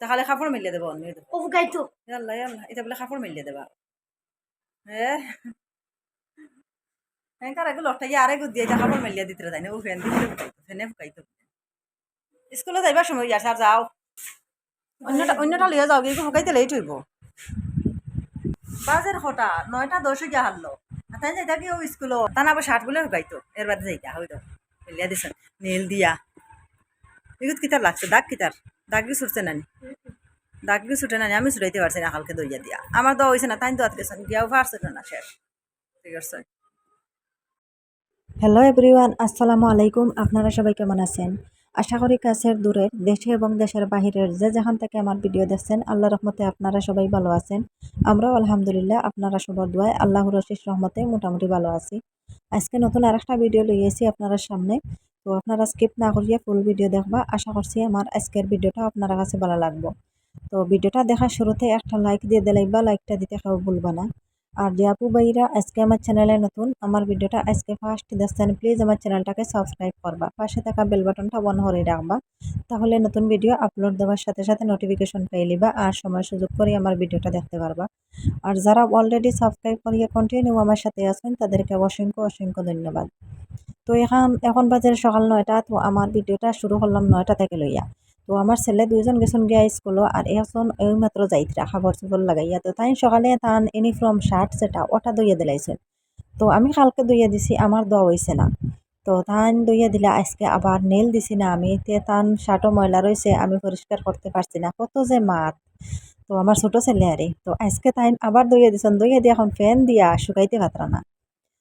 তাহলে কাপড় মিলিয়ে দেবো অন্য ইয়াল্লা ইয়াল্লা এটা বলে কাপড় মিলিয়ে দেবা। হ্যাঁ হ্যাঁ এগুলো লটটা আরে গুদ দিয়ে কাপড় মিলিয়ে দিতে তাই না ও ফ্যান দিতে ফ্যানে ফুকাইতো স্কুলে যাইবার সময় ইয়ার স্যার যাও। অন্যটা অন্যটা লিয়ে যাও গিয়ে ফুকাইতে লেট হইব। বাজের হটা নয়টা দশ গিয়া হারলো। তাই যাইতা কি ও স্কুলও? তা না আবার শার্ট বলে ফুকাইতো এর বাদে যাইতা হইতো। মিলিয়া দিছেন নীল দিয়া। এগুলো কিতার লাগছে দাগ কিতার? দাগ ছুটছে নানি। দাগ ছুটে নানি, আমি ছুটাইতে পারছি না হালকে দইয়া দিয়া। আমার তো হয়েছে না, তাই তো আজকে গিয়াও পারছে না শেষ। ঠিক আছে। হ্যালো এভরিওয়ান আসসালামু আলাইকুম। আপনারা সবাই কেমন আছেন? আশা করি কাছের দূরের দেশে এবং দেশের বাহিরের যে যেখান থেকে আমার ভিডিও দেখছেন আল্লাহ রহমতে আপনারা সবাই ভালো আছেন। আমরাও আলহামদুলিল্লাহ আপনারা সবার দোয়ায়, আল্লাহর রশিস রহমতে মোটামুটি ভালো আছি। আজকে নতুন আর একটা ভিডিও লইয়েছি আপনারা সামনে। তো আপনারা স্কিপ না করিয়ে ফুল ভিডিও দেখবা। আশা করছি আমার আজকের ভিডিওটা আপনারা কাছে ভালো লাগবো। তো ভিডিওটা দেখার শুরুতে একটা লাইক দিয়ে দিলাইবা লাইকটা দিতে কেউ ভুলবা না। আর যে আপু ভাইরা আজকে আমার চ্যানেলে নতুন, আমার ভিডিওটা আজকে ফার্স্ট দেখছেন প্লিজ আমার চ্যানেলটাকে সাবস্ক্রাইব করবা। পাশে থাকা বেল বাটনটা বন্ধ করে রাখবা। তাহলে নতুন ভিডিও আপলোড দেওয়ার সাথে সাথে নোটিফিকেশন পেয়ে লিবা আর সময় সুযোগ করে আমার ভিডিওটা দেখতে পারবা। আর যারা অলরেডি সাবস্ক্রাইব করিয়ে কন্টিনিউ আমার সাথে আছেন, তাদেরকে অসংখ্য অসংখ্য ধন্যবাদ। তো এখন এখন বাজে সকাল নয়টা, তো আমার ভিডিওটা শুরু করলাম নয়টা থেকে লইয়া। তো আমার ছেলে দুইজন গেছেন গিয়া স্কুলও আর এখন এই মাত্র যাইতরা, খাবার চুপড় লাগাইয়া। তো তাই সকালে তান ইউনিফর্ম শার্ট যেটা ওটা দইয়া দিলাইছেন। তো আমি কালকে দইয়া দিছি, আমার দেওয়া হয়েছে না। তো তান দইয়া দিলে, আজকে আবার নেল দিছি না আমি। তে তান শার্টও ময়লা রয়েছে আমি পরিষ্কার করতে পারছি না। কত যে মাত। তো আমার ছোট ছেলে আরে, তো আজকে তাই আবার দইয়া দিছেন। দইয়া দিয়ে এখন ফ্যান দিয়া শুকাইতে পাত্রা না।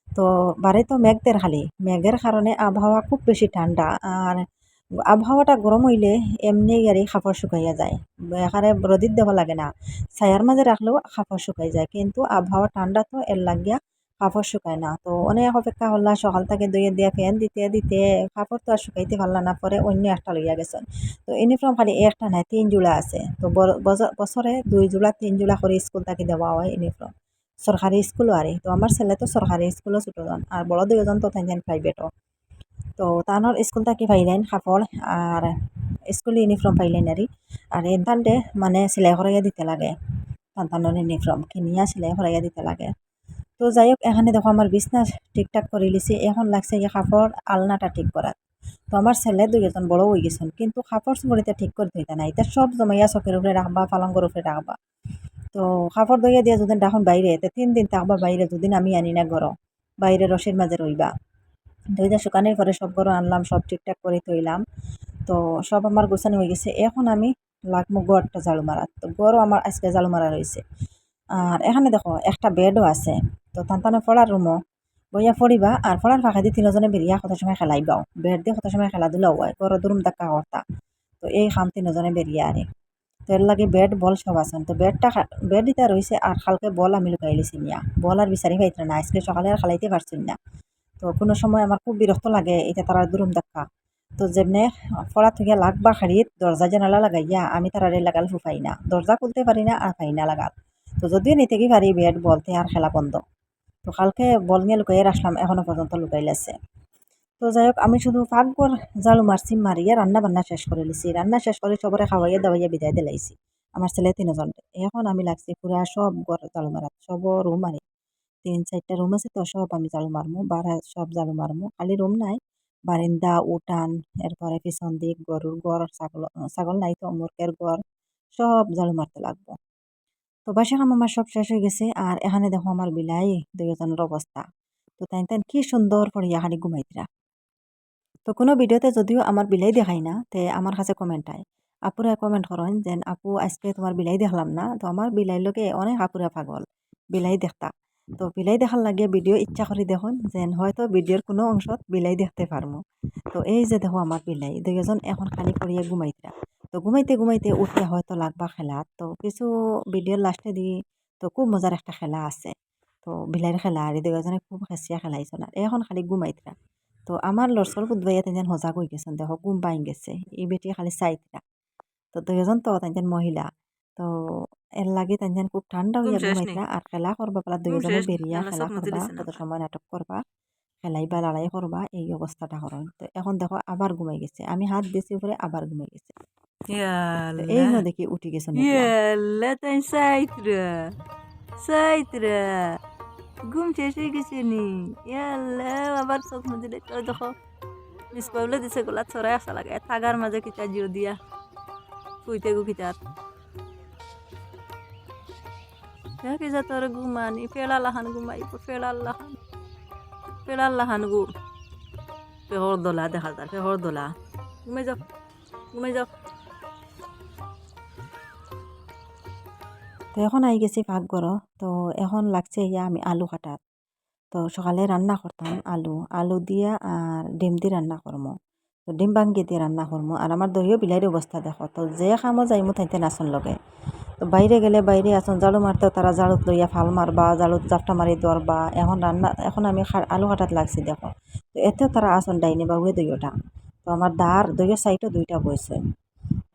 তো বারে তো মেঘদের খালি মেঘের কারণে আবহাওয়া খুব বেশি ঠান্ডা আর আবহাওয়াটা গরম হইলে এমনি গাড়ি কাপড় শুকাইয়া যায়। এখানে রোদিত দেওয়া লাগে না। ছায়ার মাঝে রাখলেও কাপড় শুকাই যায়। কিন্তু আবহাওয়া ঠান্ডা তো এর লাগিয়া কাপড় শুকায় না। তো অনেক অপেক্ষা হল্লা সকাল থেকে দইয়ে দিয়া ফ্যান দিতে দিতে কাপড় তো আর শুকাইতে পারলা না পরে অন্য একটা লইয়া গেছেন তো ইউনিফর্ম খালি একটা নাই, তিন জোড়া আছে। তো বছরে দুই জোড়া তিন জোড়া করে স্কুল থাকি দেওয়া হয় ইউনিফর্ম সরকারি স্কুলও আরে তো আমার ছেলে তো সরকারি স্কুলও ছোটজন আর বড় দুজন তো তাই প্রাইভেটও তো তানোর স্কুল থাকি পাইলেন কাপড় আর স্কুল ইউনিফর্ম পাইলেন আরি আর এনতানটে মানে সেলাই করাইয়া দিতে লাগে। সন্তানোর ইউনিফর্ম কিনিয়া সেলাই করাইয়া দিতে লাগে। তো যাই হোক এখানে দেখো আমার বিছনা ঠিকঠাক করে লিছি। এখন লাগছে গিয়ে কাপড় আলনাটা ঠিক করার তো আমার ছেলে দুইজন বড় হয়ে গেছেন কিন্তু কাপড় চোপড়িতে ঠিক করে দিতে নাই। এটা সব জমাইয়া চকের উপরে রাখবা পালঙ্গর উপরে রাখবা তো কাপড় দইয়া দিয়া যদি এখন বাইরে তে তিন দিন থাকবা বাইরে যদি আমি আনি না ঘর বাইরে রসের মাঝে রইবা ধুইতে শুকানোর পরে সব গরু আনলাম, সব ঠিকঠাক করে থইলাম তো সব আমার গোছানো হয়ে গেছে। এখন আমি লাগবো গড়টা ঝাড়ু মারার তো গড়ও আমার আজকে ঝাড়ু মারা রয়েছে আর এখানে দেখো, একটা বেডও আছে। তো তান্তানে পড়ার রুমও বইয়া পড়িবা আর পড়ার ফাঁকা দিয়ে তিনজনে বেরিয়া কত সময় খেলাইবাও। বেড দিয়ে কত সময় খেলাধুলাও হয়। গড় দুরুম দেখা কর্তা তো। এই খাম তিনজনে বেরিয়ে আরে তো এর লাগে বেড, বল সব আছেন তো বেডটা বেড ইটা রয়েছে আর খালকে বল আমি লুকাই লিছি নিয়া বল আর বিচারি পাইতে না আজকে সকালে আর খালাইতে পারছি না তো কোনো সময় আমার খুব বিরক্ত লাগে এটা তারা দুরুম দেখা তো যেমনে ফলা থেকে লাগবা খাড়িত দরজা জানালা লাগাইয়া আমি তারারে লাগাল ফুফাই না। দরজা খুলতে পারি না আর ফাই না লাগাল। তো যদিও নিতে কি পারি ব্যাট বলতে আর খেলা বন্ধ। তো কালকে বল নিয়ে লুকাইয়ে রাখলাম এখনও পর্যন্ত লুকাইলেছে তো যাই হোক, আমি শুধু পাকঘর জালু মারছি, মারিয়া রান্না বান্না শেষ করে লিছি। রান্না শেষ করে সবরে খাওয়াইয়া দাওয়াইয়া বিদায় দিলাইছি আমার ছেলে তিনজন এখন আমি লাগছি পুরা সব ঘর জালু মারাত সব রুম মারি তিন, চারটা রুম আছে তো, সব আমি জালু মারমু, বারা সব জালু মারমু। খালি রুম নাই, বারিন্দা, উঠান, এরপরে পিছন দিক, গরুর গড় ছাগল ছাগল নাই তো, মুরগের গড় সব জালু মারতে লাগবো। তো বাসা কাম আমার সব শেষ হয়ে গেছে, আর এখানে দেখো আমার বিলাই দুইজনের অবস্থা। তো তাই তাই কি সুন্দর পড়িয়া খালি ঘুমাইতরা। তো কোনো ভিডিওতে যদিও আমার বিলাই দেখাই না, তে আমার কাছে কমেন্ট আয় আপুরা কমেন্ট করেন যে আপু আজকে তোমার বিলাই দেখলাম না, তো আমার বিলাই লোকে অনেক আপুরা পাগল, বিলাই দেখতা। তো বিলাই দেখার লাগে ভিডিও ইচ্ছা করে দেখুন যেন হয়তো ভিডিওর কোনো অংশত বিলাই দেখতে পারব তো এই যে দেখো আমার বিলাই, দুইজন এখন খালি করিয়া ঘুমাইতরা তো ঘুমাইতে ঘুমাইতে উঠিয়া হয়তো লাগবা খেলা, তো কিছু ভিডিওর লাস্টে দি তো খুব মজার একটা খেলা আছে। তো বিলাইয়ের খেলা আর দুইজনে খুব হেসিয়া খেলাইছেন আর এখন খালি ঘুমাইতরা তো আমার লড়সর বুধবাইয়া তেন সজাগ হয়ে গেছেন দেখো ঘুম পাই গেছে এই বেটি খালি চাইতরা তো দুইজন তো তেন মহিলা। তো এর লাগে তাইজান খুব ঠান্ডা হইয়া শেষ ঘুমাইতরা আর খেলা করবা পেলা দুইজনে বেরিয়া খেলা করবা। কত সময় নাটক করবা খেলাইবা লড়াই করবা এই অবস্থাটা করেন তো এখন দেখো আবার ঘুমাই গেছে আমি হাত দিয়েছি উপরে আবার ঘুমাই গেছে। এই ন দেখি উঠি গেছে সাইত্রা সাইত্রা ঘুম শেষ হয়ে গেছে নি। ইয়াল্লা, আবার চোখ মুজি দেখতে দেখো মিস পাবলে দিছে গোলা ছড়াই আসা লাগে। থাগার মাঝে কিতা জিও দিয়া শুইতে গো কিতার কি যা তোর ঘুমানি ফেলা লাহান ঘুমাই ফেলা লাহান। ফেলা লাহান গু। পেহর দোলা দেখা যায় পেহর দোলা। ঘুমে যাও ঘুমে যাও তো এখন আই গেছি পাকঘর তো এখন লাগছে ইয়া আমি আলু কাটার তো সকালে রান্না করতাম আলু আলু দিয়া আর ডিম দিয়ে রান্না করমো তো ডিম ভাঙ্গি দিয়ে রান্না করমো আর আমার দহিও বিলাইয়ের অবস্থা দেখো, তো যে খামো যাইমো তাইতে নাচন লগে। তো বাইরে গেলে বাইরে আসন জাড়ু মারতেও তারা জাড়ুত লইয়া ফাল মারবা জাড়ুত জাপটা মারি দরবা এখন রান্না এখন আমি আলু কাটাত লাগছি দেখো। তো এতেও তারা আসন ডাইনি বা দইওটা তো আমার দার দইয়ের সাইডও দুইটা বইছে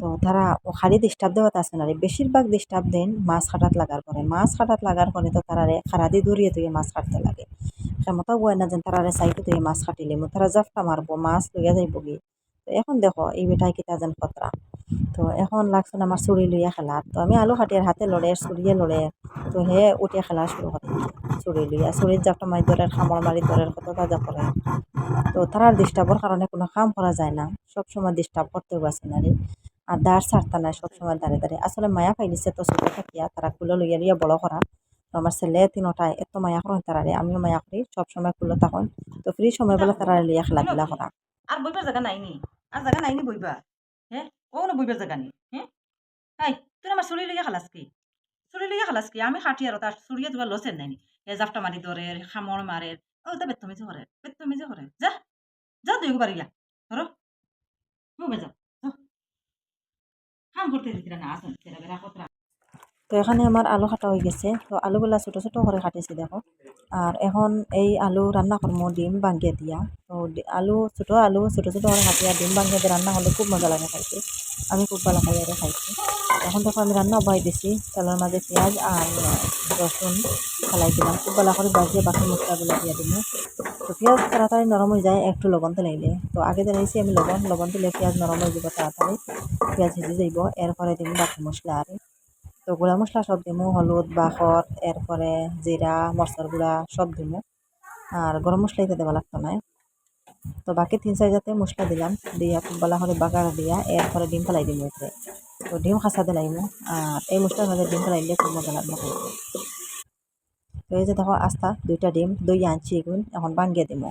তো তারা খালি ডিস্টার্ব দেওয়াত আছে না রে। বেশিরভাগ ডিস্টার্ব দেন মাছ কাটাত লাগার পরে। মাছ কাটাত লাগার পরে তো তারারে খারাদি দৌড়িয়ে তুই মাছ কাটতে লাগে। ক্ষমতা বয় না যেন তারারে সাইডে তুই মাছ কাটিলে তারা জাপটা মারবো, মাছ লইয়া যাইব কি তো এখন দেখো, এই বেটাই কিতা যেন খতরা তো এখন লাগছে না আমার চুরি লইয়া খেলার তো আমি আলু কাটিয়ার হাতে লড়ে চুরিয়ে লড়ে। তো হে উঠিয়া খেলা শুরু করে চুরি লইয়া। চুরির জাপটা মারি ধরে খামর মারি ধরে কত তাজা করে তো তারার ডিস্টার্বর কারণে কোনো কাম করা যায় না। সবসময় ডিস্টার্ব করতে আছে না রে আর দাঁড় ছাড়তা নাই সবসময় দাঁড়িয়ে দাঁড়িয়ে আসলে মায়া পাইলিছে তো ছোটো থাকিয়া, তারা কুলো লইয়া লইয়া বড় করা। তো আমার ছেলে তিনটায় এত মায়া করেন তারারে, আমিও মায়া করি, সবসময় কুলো তখন তো ফ্রি সময় বলে তারা লইয়া খেলাধুলা করা। আর বইবার জায়গা নাই নি। আর জায়গা নাইনি বইবা হ্যাঁ ও না বইবার জায়গা নেই হ্যাঁ হাই তুই আমার চুরি লিগে খালাস কি? চুরি লিগে খালাস কি? আমি খাটি আর তার চুরিয়ে তোমার লসেন নাইনি এ জাফটা মারি ধরে খামর মারে ও তা বেতমিজি করে বেতমিজি করে যা যা দুই বাড়ি যা ধরো মুবে যাও যাও। কাম করতে দিতে না আসুন তেরা বেড়া কতরা তো এখানে আমার আলু কাটা হয়ে গেছে। তো আলুগুলা ছোটো ছোটো করে কাটিছি দেখো। আর এখন এই আলু রান্না করব ডিম ভাঙ্গিয়ে দিয়া। তো আলু, ছোটো আলু ছোটো ছোটো করে কাটিয়া ডিম ভাঙ্গিয়ে দিয়ে রান্না করলে খুব মজা লাগে খাইতে। আমি খুব ভালো খাই আর খাইছি এখন দেখো আমি রান্না বহাই দিছি। তেলের মাঝে পেঁয়াজ আর রসুন ফেলাই দিলাম। খুব ভালো করে বাজিয়ে বাকি মশলাগুলো দিয়ে দিলাম তো পেঁয়াজ তাড়াতাড়ি নরম হয়ে যায়, একটু লবণ দিলাইলে তো আগে দিলাইছি আমি লবণ লবণ দিলে পেঁয়াজ নরম হয়ে যাব তাড়াতাড়ি পেঁয়াজ ভেজে যাইব এরপরে দিম বাকি মশলা আর তো গুঁড়া মশলা সব দিমু, হলুদ, বাখর, এরপরে জিরা, মরচার গুঁড়া সব দিমু। আর গরম মশলা এতে দেওয়া লাগতো না। তো বাকি তিন চার জাতের মশলা দিলাম। দিয়া ভালো করে বাগার দিয়া, এরপরে ডিম ফেলাই দিমু এতে। তো ডিম খাসা দিলাইমু আর এই মশলার মাঝে ডিম ফেলাইলে খুব মজা লাগবে তো এই যে দেখো, আস্তা, দুইটা ডিম, দই আনছি এগুন, এখন ভাঙ্গিয়ে দিমু।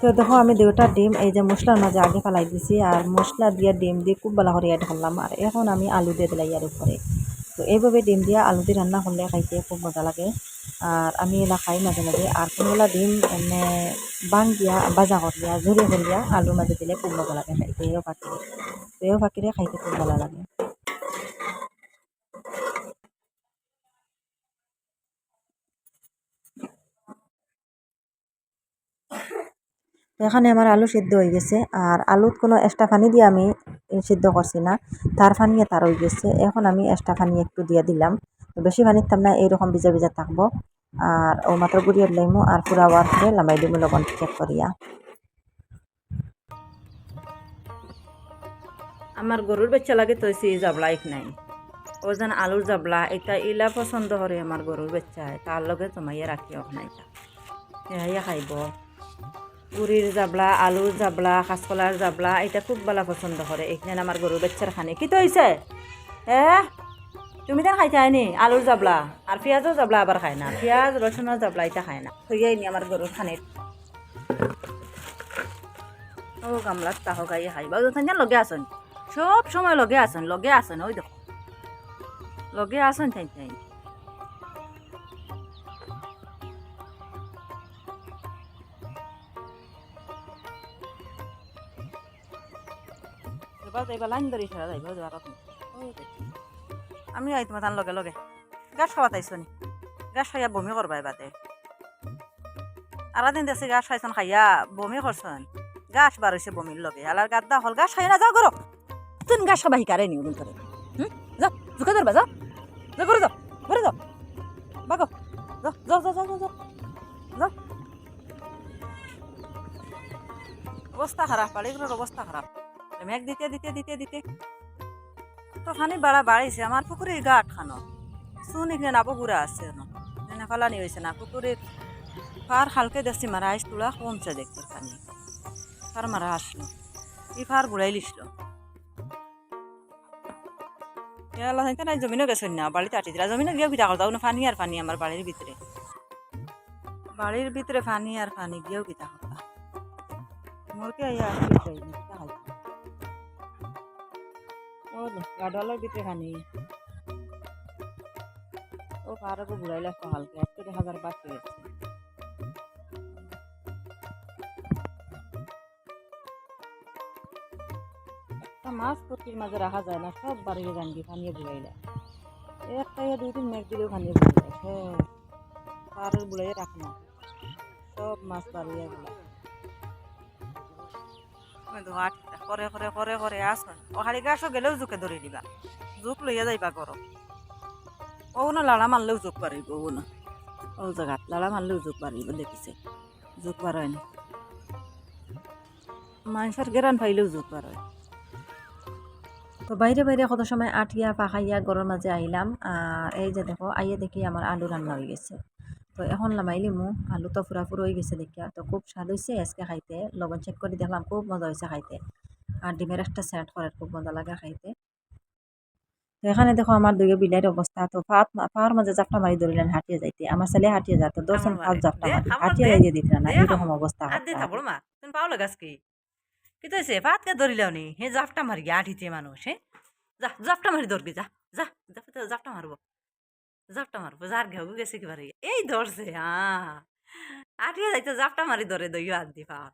তো দেখো আমি দুটা ডিম, এই যে মশলার মাঝে আগে ফেলাই দিছি আর মশলা দিয়ে ডিম দিয়ে খুব ভালো করে করলাম। আর এখন আমি আলু দিয়ে দিলাই আর উপরে। তো এইভাবে ডিম দিয়ে আলু দিয়ে রান্না করলে খাইতে খুব মজা লাগে। আর আমি এলা খাই মাঝে মাঝে। আর কোনোগুলা ডিম এনে বাং দিয়া বাজা করিয়া, ঝুরি করিয়া আলুর মাঝে দিলে খুব মজা লাগে খাইতে। এও পাখিরে তো এও পাখিরে খাইতে খুব ভালো লাগে তো এখানে আমার আলু সিদ্ধ হয়ে গেছে। আর আলুত কোনো এক্সট্রা পানি দিয়ে আমি সিদ্ধ করছি না। তার পানিয়ে তার হয়ে গেছে। এখন আমি এক্সট্রা পানি একটু দিয়ে দিলাম। বেশি পানির তাম না এইরকম ভিজা ভিজা থাকব। আর ও মাত্র গুড়িয়ে লাইমো আর পুরা হওয়ার পরে লামাই দিব লবণ চেক করিয়া। আমার গরুর বাচ্চা লাগে তো সে জাবলা এক নাই। ও যেন আলুর জাবলা, এটা ইলা পছন্দ করে আমার গরুর বাচ্চায়। তার লগে জমাইয়া রাখি অক নাই খাইব। পুরীর জাবলা আলুর জাবলা কাঁচকলার জাবলা এটা খুব ভালো পছন্দ করে এখানে আমার গরুর বাচ্চার খানে। কি তো হয়েছে এ, তুমি তো খাইতে আইনি আলুর জাবলা আর পেঁয়াজও জাবলা আবার খায় না? পেঁয়াজ রসুনের জাবলা এটা খায় না? থইয়াই নি আমার গরুর খানে ও গামলার তাহ গাইয়ে খাইবা ওখানে লগে আসন সব সময় লগে আসেন লগে আসেন ওই দেখো লগে আসেন তাই লাইন আমি আই তোমার লগে লগে। গাছ খাওয়া তাইছো নি? গাছ খাইয়া বমি করবা বাদে আরা দিন দেখছি গাছ খাইছন খাইয়া বমি করছন গাছ বারইছে বমির লগে। আলার গাদ্দা হল গাছ খাই না যাও করো তুই গাছ খাবা শিকারে নি ওগুন করে হুম? যাও ঝুঁকে ধরবা যাও যাও করে যাও করে যাও বাগো যাও যাও যাও যাও যাও অবস্থা খারাপ বাড়িগুলোর অবস্থা খারাপ মেঘ দিতে দিতে দিতে দিতে তো খানি বাড়া বাড়িছে আমার পুকুরের গাঠ খানো শুন এখানে না পুকুরা আছে না ফালানি হয়েছে না, পুকুরের ফার হালকে দেখছি মারা আইস তুলা কমছে দেখতে খানি। ফার মারা আসলো। এই ফার বুড়াই লিসলো। আল্লাহ জমিনও গেছেন না, বাড়িতে আটি দিলা। জমিনে গিয়ে কিতা করতাম পানি আর পানি আমার বাড়ির ভিতরে। বাড়ির ভিতরে পানি আর পানি গিয়েও কিতা করতাম মোরকে আইয়া গাডালের ভিতরে পানি ও পাহাড়কে বুড়াইলে একটা হালকা একশো হাজার গেছে একটা মাছ প্রতির মাঝে রাখা যায় না সব বাড়িয়ে জানবি পানিয়ে বুড়াইলে একটা দুই তিন মেঘ দিলেও পানিয়ে বুড়াইলে সব পাহাড়ের বুড়াইয়ে রাখ না। সব মাছ বাড়িয়ে বুড়াই করে করে করে করে, আস। ও খালি গেলেও জোকে ধরে দিবা জোক লইয়া যাইবা করো ও না লাড়া মারলেও জোক পারিব ও না ও জায়গাত লাড়া মারলেও জোক পারিব দেখিছে। জোক পারয় না মানুষের গেরান পাইলেও জোক পারয় তো বাইরে বাইরে কত সময় আটিয়া পাখাইয়া গরুর মাঝে আইলাম। আর এই যে দেখো, আইয়ে দেখি আমার আলু রান্না হয়ে গেছে। তো এখন লামাইলি মু আলু তো ফুরা ফুরা হয়ে গেছে দেখিয়া তো খুব স্বাদ হয়েছে আজকে খাইতে। লবণ চেক করে দেখলাম খুব মজা হয়েছে খাইতে। আর ডিমের একটা সেট করে খুব মজা লাগে খাইতে। তো এখানে দেখো আমার দুই বিলাইয়ের অবস্থা তো ফাত পাওয়ার মাঝে জাপটা মারি ধরিলেন হাঁটিয়ে যাইতে। আমার ছেলে হাঁটিয়ে যাতো আমার ফাত জাপটা মারি হাঁটিয়ে দে, দিত না এরকম অবস্থা আর দে করতো। থাকব মা তুমি পাও লাগাস কি কি তো হয়েছে ভাতকে ধরিলাও নি? হে জাপটা মারি গিয়ে আঠিতে মানুষ হ্যাঁ যা জাপটা মারি ধরবি যা যা জাপটা জাপটা মারবো জাপটা মারবো যার ঘেউ গেছে কি বারে এই ধরছে হ্যাঁ আঠিয়ে যাইতে জাপটা মারি ধরে দইও হাত দি পাও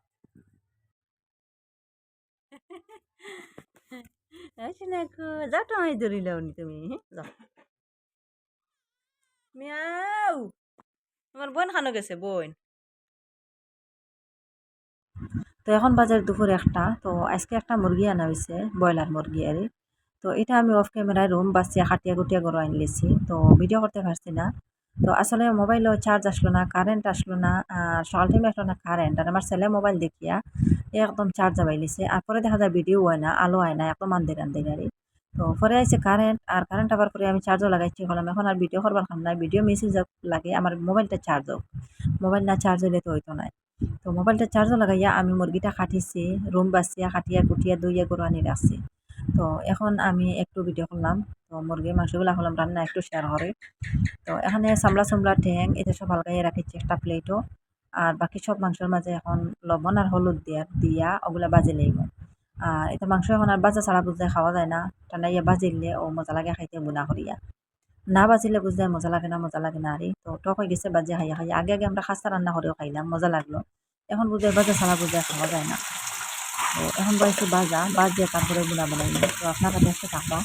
জাপটা মারি ধরিলাও নি তুমি যাও। মিয়াও, তোমার বোন খানো গেছে, বোন। তো এখন বাজার দুপুর একটা, তো আজকে একটা মুরগি আনা হয়েছে ব্রয়লার মুরগি, আর। তো এটা আমি অফ ক্যামেরায় রুম বাঁচিয়ে হাটিয়া গুটিয়া গরু আনলেছি তো ভিডিও করতে পারছি না। তো আসলে মোবাইলও চার্জ আসলো না কারেন্ট আসলো না, আর সকাল আসলো না কারেন্ট আর আমার ছেলে মোবাইল দেখিয়া একদম চার্জ যাবাইলিছে আর পরে দেখা যায় ভিডিও হয় না, আলো হয় না একদম আন্দের আন্দের আর তো পরে আইছে কারেন্ট আর কারেন্ট আবার পরে আমি চার্জও লাগাইছি হলাম এখন আর ভিডিও করবার খাম নাই ভিডিও মেসেজ লাগে, আমার মোবাইলটা চার্জ হোক। মোবাইল না চার্জ হলে তো হইতো না তো মোবাইলটা চার্জও লাগাইয়া আমি মুরগিটা কাটিছি রুম বাঁচিয়া কাটিয়া কুটিয়া দইয়া গরু আনি রাখছি। তো এখন আমি একটু ভিডিও করলাম। তো মুরগির মাংসগুলো করলাম রান্না একটু শেয়ার করে। তো এখানে সামলা সামলা ঠ্যাং এটা সব হালকাই রাখিছি একটা প্লেটও আর বাকি সব মাংসের মাঝে এখন লবণ আর হলুদ দিয়া দিয়া ওগুলা বাজি লইব আর এটা মাংস এখন আর বাজা ছাড়া বুঝায় খাওয়া যায় না। টানা ইয়া বাজিলে ও মজা লাগে খাইতে গুণা করিয়া। না বাজিলে বুঝায় মজা লাগে না, মজা লাগে না আরে। তো টক হয়ে গেছে বাজে খাইয়া খাইয়া। আগে আগে আমরা খাস্তা রান্না করেও খাইলাম, মজা লাগল। এখন বুঝায় বাজা ছাড়া বুঝায় খাওয়া যায় না। তো এখন বয়সে বাজা বাজিয়ে তারপরে গুণা বানাই তো আপনারা দেখতে থাকবা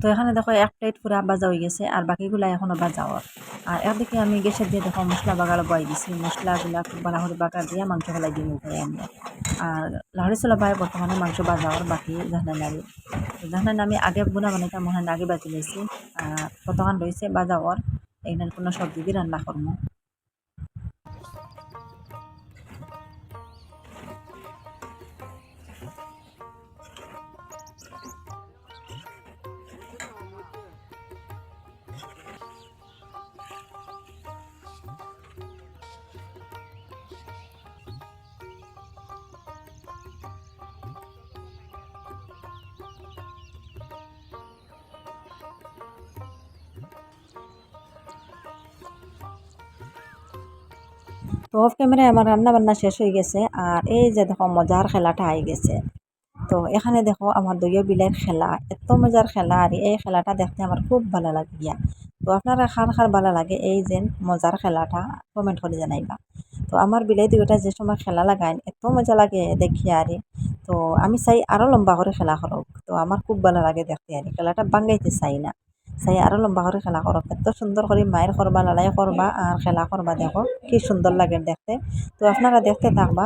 তো এখানে দেখো এক প্লেট পুরা বাজা হয়ে গেছে, আর বাকিগুলা এখনও বাজা আর একদিকে আমি গ্যাসের দিয়ে দেখো মশলা বাগার বয় দিছি। মশলাগুলা খুব ভালো করে দিয়ে মাংস ফেলাই দিই উপরে আমি। আর লাহড়ি চলা ভাই বর্তমানে মাংস বাজা হওয়ার বাকি জাহান নাড়ি। জাহান আমি আগে গুণা বানাইতাম, মনে আগে বাজি লাইছি আর কতক্ষণ রয়েছে বাজা হওয়ার এইখানে কোনো সবজি দিয়ে রান্না করব। তো অফ ক্যামেরায় আমার রান্না বান্না শেষ হয়ে গেছে, আর এই যে দেখো মজার খেলাটা আই গেছে। তো এখানে দেখো আমার দইয় বিলের খেলা এত মজার খেলা, আর এই খেলাটা দেখতে আমার খুব ভালো লাগে গিয়া। তো আপনারা খার খার ভালো লাগে এই যে মজার খেলাটা কমেন্ট করে জানাইবা। তো আমার বিলাই দুইটা যে সময় খেলা লাগায় এত মজা লাগে দেখি আরে। তো আমি চাই আরও লম্বা করে খেলা করক। তো আমার খুব ভালো লাগে দেখতে আরে, খেলাটা বাঙ্গাইতে চাই না। চাই আরও লম্বা করে খেলা করো এত সুন্দর করে মায়ের করবা লড়াই করবা আর খেলা করবা দেখো কি সুন্দর লাগে দেখতে। তো আপনারা দেখতে থাকবা।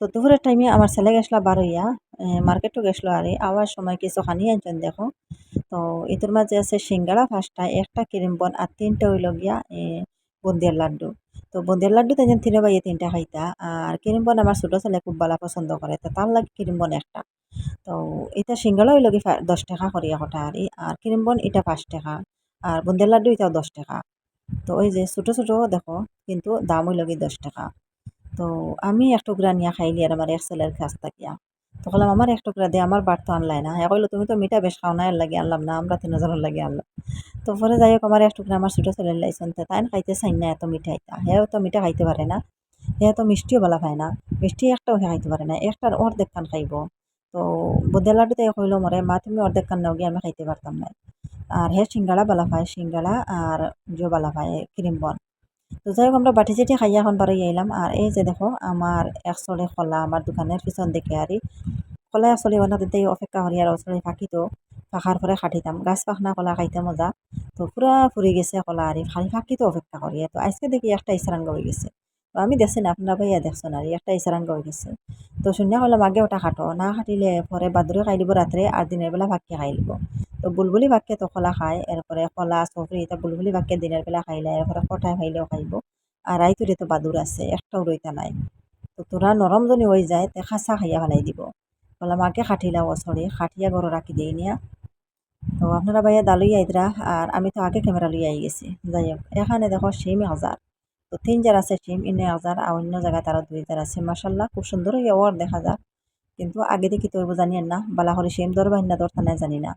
তো দুপুরের টাইমে আমার ছেলে গেছিল বারইয়া মার্কেটও গেছিল আরে আওয়ার সময় কিছু খানি আনছেন দেখো। তো এটার মাঝে আছে সিঙ্গাড়া, পাঁচটা, একটা ক্রিম বন আর তিনটা হইল গিয়া বুন্দিয়ার লাড্ডু। তো বুন্দিয়ার লাড্ডু তাই তিনে বাইয়ে তিনটা খাইতা, আর ক্রিম বন আমার ছোটো ছেলে খুব ভালো পছন্দ করে, তো তার লাগে ক্রিম বন একটা। তো এটা সিঙ্গাড়া হইল কি দশ টাকা করিয়া কটা আর আর ক্রিম বন এটা পাঁচ টাকা, আর বুন্দিয়ার লাড্ডু এটাও দশ টাকা। তো ওই যে ছোটো ছোটো দেখো, কিন্তু দাম হইল কি দশ টাকা। তো আমি এক টুকরা নিয়ে খাইলি আর আমার এক ছেলের কাছ থাকিয়া তো বললাম আমার এক টুকরা দিয়ে আমার বাট তো আনলাই না। হ্যাঁ কইলো, তুমি তো মিঠা বেশ খাও না, এর লাগে আনলাম না, আমরা তিনজনের লাগে আনলাম। তো পরে যাই হোক, আমার এক টুকরা আমার ছোটো ছেলের লাইছেন তাই খাইতে চাই না এত মিঠা এটা। হ্যাঁ তো মিঠা খাইতে পারে না হ্যাঁ তো মিষ্টিও বলা পায় না, মিষ্টি একটাও খাইতে পারে না, একটার অর্ধেক খান খাইব। তো বুদ্ধের লাড্ডুতে কইলো মরে, মা, তুমি অর্ধেক খান নাও, গিয়ে আমি খাইতে পারতাম না। আর হে সিঙ্গাড়া বালা পায়, সিঙ্গাড়া আর জো বালা পায়, ক্রিম বন। তো যাই হোক আমরা বাটি চেটি খাইয়া এখন বাড়ি আইলাম আর এই যে দেখো আমার এক চলে খোলা আমার দোকানের পিছন দেখে আরি কলা চলি বানাতে অপেক্ষা করি আর ওচরে ফাঁকিতো ফাঁকার পরে খাটিতাম গাছ পাখনা কলা খাইতে মজা। তো পুরা ফুরি গেছে কলা আর খালি ফাঁকিতো অপেক্ষা করি তো আজকে দেখি একটা ইসরাঙ্গ হয়ে গেছে। আমি দেখছি না আপনারা ভাইয়া দেখছেন আর একটা ইসারাঙ্গ হয়ে গেছে তো শূন্য করলাম আগে ওটা খাটো, না খাটিলে পরে বাদুরে খাই দিব রাত্রে আর দিনের বেলা ভাগকে খাই দিব। তো বুলবুলি ভাগকে তো কলা খায় এরপরে কলা সফরি এটা বুলবুলি ভাগকে দিনের বেলা খাইলে এরপরে কটায় খাইলেও খাইব। আর রাইতুরে তো বাদুর আছে, একটাও রইতা নাই। তো তোরা নরম যদি হয়ে যায়, তে খাঁচা খাইয়া ফেলাই দিব। বললাম আগে খাটিলাও ওসরে খাটিয়া ঘরে রাখি দিই নিয়া। তো আপনারা ভাইয়া দালুই আইতরা আর আমি তো আগে ক্যামেরা লইয়া আই গেছি। যাই হোক এখানে দেখো সিম হাজার তো তিন জার আছে সিম ইনে হাজার আর অন্য জায়গায় তারা দুই জার আছে মাসাল্লাহ খুব সুন্দর ওয়ার দেখা যায়। কিন্তু আগে দেখি তো জানিয়েন না, বালা করে সিম দর বাহিনা দরতা নাই, জানি না।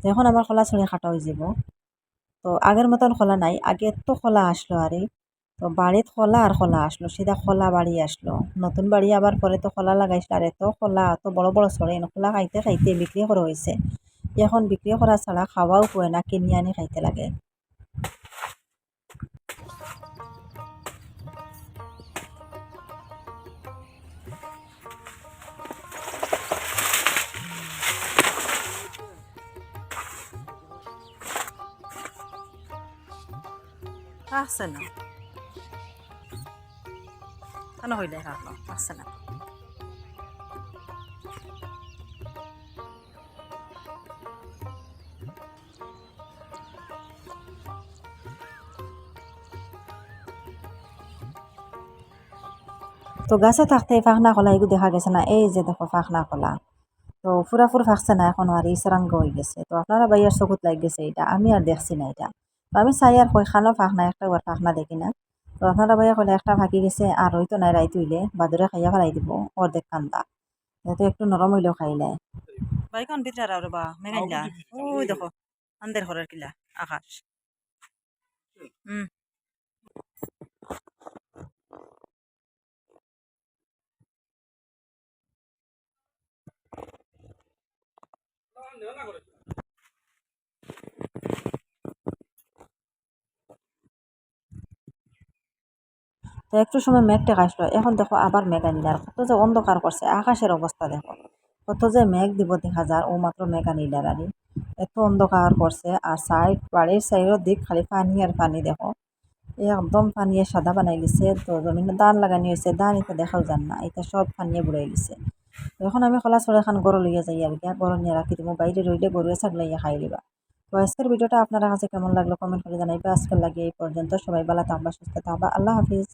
তো এখন আমার খোলা ছড়ি খাটা হয়ে যাব। তো আগের মতন খোলা নাই, আগে এত খোলা আসলো, আরে। তো বাড়িত খোলা আর খোলা আসলো সেটা খোলা বাড়ি আসলো। নতুন বাড়ি আবার পরে তো খোলা লাগাইছিল আর এত খোলা, এত বড় বড় ছড়ে খোলা খাইতে খাইতে বিক্রি করা হয়েছে এখন বিক্রি করা ছাড়া খাওয়াও হয় না, কিনি আনি খাইতে লাগে। তো গাছে থাকতে ফাঁকনা কলা এগুলো দেখা গেছে না, এই যে দেখো ফাঁকনা কলা। তো ফুরা ফুর ফাঁকছে না, এখন আর ইসরাঙ্গ হয়ে গেছে। তো আপনারা বাইয়ার চকুত লাগ গেছে এটা আমি আর দেখছি না এটা আমি চাই আর কয়খানো ফাঁকনা একটা বার ফাঁকনা দেখি না। তো আপনারা বাইয়া কলে, একটা ফাঁকি গেছে আর হয়তো নাই রাইত হইলে বাদুরে খাইয়া ফেলাই দিব অর্ধেক কান্দা। যেহেতু একটু নরম হইলেও খাইলে বাইকন ভিতরে আর বা মেঘাইলা ওই দেখো আন্দের ঘরের কিলা, আকাশ। হুম তো একটু সময় মেঘ টেকা আসলো। এখন দেখো আবার মেঘ আনিল। আর কত যে অন্ধকার করছে, আকাশের অবস্থা দেখো। কত যে মেঘ দিব দেখা যায় ও মাত্র মেঘ আনিল আর এত অন্ধকার করছে, আর সাইড, বাড়ির সাইডের দিক খালি পানি আর পানি দেখো। একদম পানিয়ে সাদা বানাই লিছে তো জমিনে দান লাগানি হয়েছে দান এটা দেখাও যান না এটা সব পানিয়ে বুড়াই লিছে এখন আমি খোলা চড়া এখন গরু লইয়া যাই আর গিয়া গরু নিয়ে রাখি দিব, বাইরে রইলে গরুয়ে ছাগলাইয়া খাই লিবা তো আজকের ভিডিওটা আপনার কাছে কেমন লাগল কমেন্ট করে জানাইবে। আজকের লাগে এই পর্যন্ত, সবাই ভালো থাকবা, সুস্থ থাকবা, আল্লাহ হাফিজ।